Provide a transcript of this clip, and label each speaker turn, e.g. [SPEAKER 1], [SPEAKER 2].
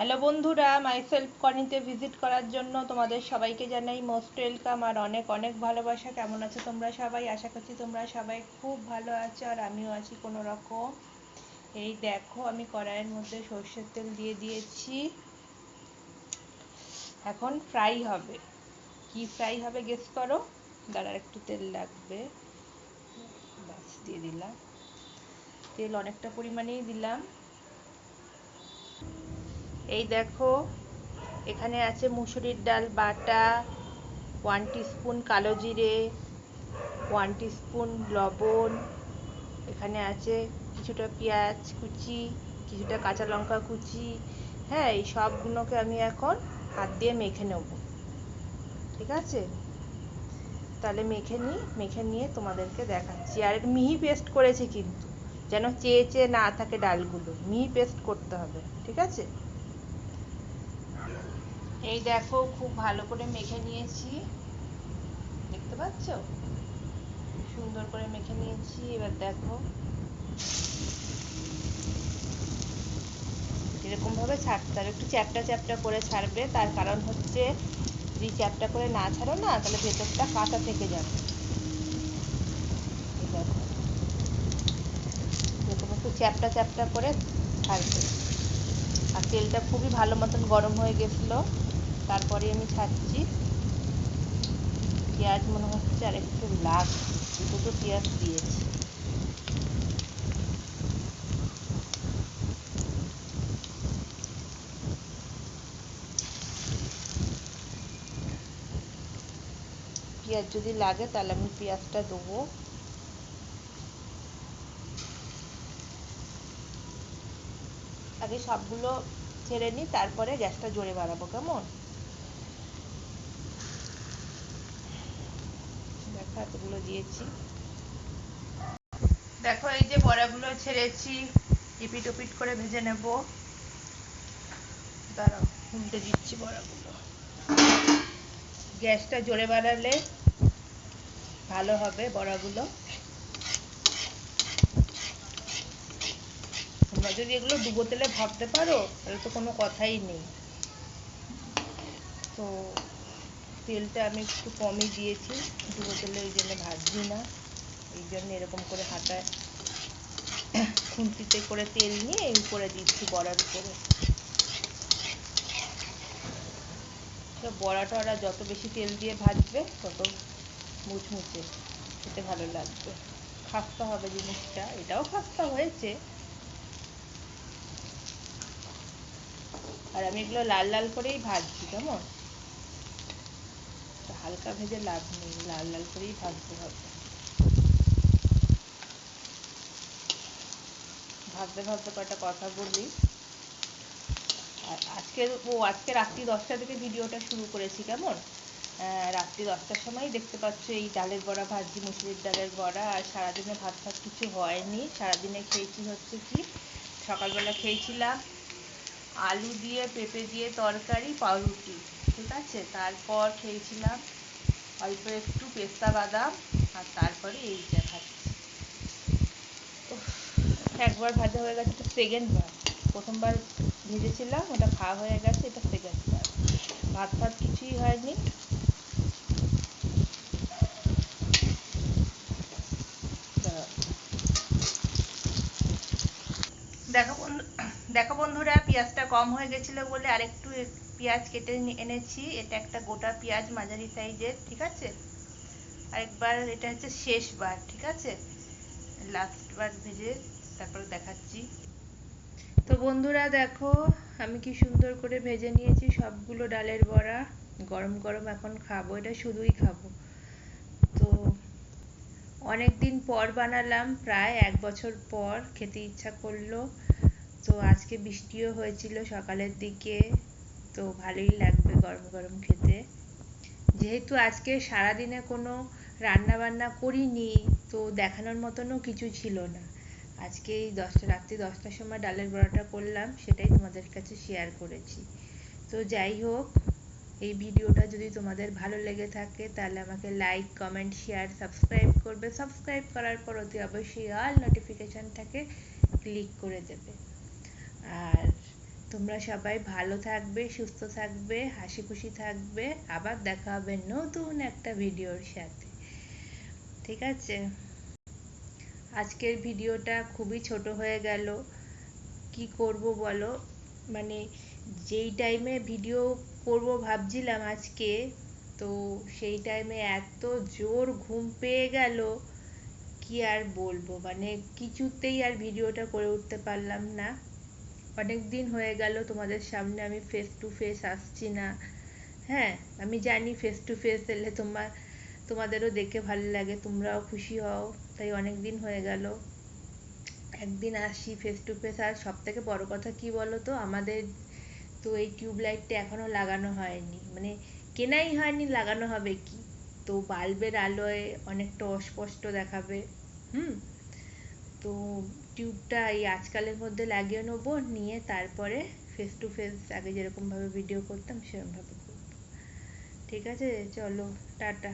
[SPEAKER 1] Hello বন্ধুরা myself কর্নিতে visit করার জন্য তোমাদের সবাইকে জানাই মোস্ট ওয়েলকাম আর অনেক অনেক ভালোবাসা। কেমন আছো তোমরা সবাই? আশা করছি তোমরা সবাই খুব ভালো আছো আর আমিও আছি কোনো রকম এই দেখো, আমি কড়াইয়ের মধ্যে সর্ষের তেল দিয়ে দিয়েছি। এখন ফ্রাই হবে। কি ফ্রাই হবে গেস করো? দাঁড়ার একটু তেল লাগবে। দিয়ে দিলাম। তেল অনেকটা পরিমাণেই দিলাম। এই দেখো, এখানে আছে মুসুরির ডাল, বাটা ওয়ান স্পুন কালো জিরে ওয়ান স্পুন লবণ, এখানে আছে কিছুটা পেঁয়াজ কুচি, কিছুটা কাঁচা লঙ্কা কুচি। হ্যাঁ এই সবগুলোকে আমি এখন হাত দিয়ে মেখে নেব। ঠিক আছে? তাহলে মেখে নিই মেখে নিয়ে তোমাদেরকে দেখাচ্ছি। আর মিহি পেস্ট করেছি কিন্তু, যেন চেয়ে চেয়ে না থাকে ডালগুলো। মিহি পেস্ট করতে হবে, ঠিক আছে? এই দেখো, খুব ভালো করে মেখে নিয়েছি। দেখতে পাচ্ছ? সুন্দর করে মেখে নিয়েছি। এবার দেখো। এরকম ভাবে ছাড়তে হবে। একটু চ্যাপটা চ্যাপটা করে ছাড়বে। তার কারণ হচ্ছে, যদি চ্যাপটা করে না ছাড়ো না, তাহলে ভেতরটা কাঁচা থেকে যাবে। এরকম একটু চ্যাপটা চ্যাপটা করে ছাড়বে। আর তেলটা খুবই ভালো মতন গরম হয়ে গেছিল। তারপরে আমি ছাড়ছি। পেঁয়াজ মনে হচ্ছে আর একটু লাগ দুটো পেঁয়াজ দিয়েছি। পেঁয়াজ যদি লাগে তাহলে আমি পেঁয়াজটা দেবো। আগে সবগুলো ছেড়ে নিই তারপরে গ্যাসটা জোরে বাড়াবো, কেমন? দেখো, এতগুলো দিয়েছি। দেখো, এই যে বড়াগুলো ছেড়েছি, ইপিট ওপিট করে ভেজে নেব। দাঁড়াও উল্টে দিচ্ছি বড়াগুলো। গ্যাসটা জোরে বাড়ালে ভালো হবে বড়াগুলো। তোমরা যদি এগুলো ডুবো তেলে ভাবতে পারো, তাহলে তো কোনো কথাই নেই। তো তেলটা আমি একটু কমই দিয়েছি, ডুবো তেলে ওই জন্য ভাজছি না। এই জন্য এরকম করে হাতায় খুন্তিতে করে তেল নিয়ে এই উপরে দিচ্ছি বড়ার উপরে। তো বড়া টড়া যত বেশি তেল দিয়ে ভাজবে, তত মুচমুচে খেতে ভালো লাগবে। খাস্তা হবে জিনিসটা, এটাও খাস্তা হয়েছে। আর আমি এগুলো লাল লাল করেই ভাজছি, কেমন? হালকা ভেজে লাভ নেই, লাল লাল করেই ভাজতে হবে। ভাজতে ভাজতে কটা কথা বলি। আজকে ও আজকে রাত্রি দশটা থেকে ভিডিওটা শুরু করেছি, কেমন? রাত্রি দশটার সময় দেখতে পাচ্ছ এই ডালের বড়া ভাজছি মুসুরির ডালের বড়া, আর সারাদিনে ভাত ভাত কিছু হয়নি। সারাদিনে খেয়েছি হচ্ছে কি? সকালবেলা খেয়েছিলাম। আলু দিয়ে, পেঁপে দিয়ে তরকারি, পাউরুটি। ঠিক আছে? তারপর খেয়েছিলাম অল্প একটু পেস্তা বাদাম, আর তারপরে এই এইটা খাচ্ছি একবার ভাজা হয়ে গেছে, এটা সেকেন্ড বার। প্রথমবার ভেজেছিলাম, ওটা খাওয়া হয়ে গেছে, এটা সেকেন্ড বার। ভাত ভাত কিছুই হয়নি। দেখো বন্ধু। দেখো বন্ধুরা, পেঁয়াজটা কম হয়ে গেছিল বলে আরেকটু পেঁয়াজ কেটে এনেছি। এটা একটা গোটা পেঁয়াজ মাঝারি সাইজের, ঠিক আছে? আরেকবার, এটা হচ্ছে শেষবার, ঠিক আছে? লাস্টবার ভেজে তারপর দেখাচ্ছি। তো বন্ধুরা, দেখো, আমি কি সুন্দর করে ভেজে নিয়েছি সবগুলো ডালের বড়া। গরম গরম এখন খাব, এটা শুধুই খাব। তো অনেক দিন পর বানালাম, প্রায় এক বছর পর খেতে ইচ্ছা করল। তো আজকে বৃষ্টিও হয়েছিল সকালের দিকে, তো ভালোই লাগবে গরম গরম খেতে। যেহেতু আজকে সারাদিনে কোনো রান্না বান্না করিনি, তো দেখানোর মতনও কিছু ছিল না। আজকে এই দশটা, রাত্রি দশটার সময় ডালের বড়াটা করলাম, সেটাই তোমাদের কাছে শেয়ার করেছি। তো যাই হোক, এই ভিডিওটা যদি তোমাদের ভালো লেগে থাকে, তাহলে আমাকে লাইক কমেন্ট শেয়ার সাবস্ক্রাইব করবে। সাবস্ক্রাইব করার পর অতি অবশ্যই অল নোটিফিকেশানটাকে ক্লিক করে দেবে। আর তোমরা সবাই ভালো থাকবে, সুস্থ থাকবে, হাসি খুশি থাকবে। আবার দেখা হবে নতুন একটা ভিডিওর সাথে। ঠিক আছে? আজকের ভিডিওটা খুবই ছোট হয়ে গেল। কি করব বলো? মানে যেই টাইমে ভিডিও করব ভাবছিলাম আজকে, তো সেই টাইমে এত জোর ঘুম পেয়ে গেল, কি আর বলব? মানে কিছুতেই আর ভিডিওটা করে উঠতে পারলাম না। অনেক দিন হয়ে গেল, তোমাদের সামনে আমি ফেস টু ফেস আসছি না। হ্যাঁ আমি জানি ফেস টু ফেস এলে তোমার, তোমাদেরও দেখে ভালো লাগে, তোমরাও খুশি হও, তাই অনেক দিন হয়ে গেল। একদিন আসি ফেস টু ফেস আর সব থেকে বড় কথা কি বলো তো আমাদের তো এই টিউব লাইটটা এখনও লাগানো হয়নি। মানে কেনাই হয়নি, লাগানো হবে কি? তো বাল্বের আলোয় অনেকটা অস্পষ্ট দেখাবে। হুম? তো টিউবটা এই আজকালের মধ্যে লাগিয়ে নেব, নিয়ে তারপরে ফেস টু ফেস আগে যেরকম ভাবে ভিডিও করতাম সেরকম ভাবে করব। ঠিক আছে? চলো, টাটা।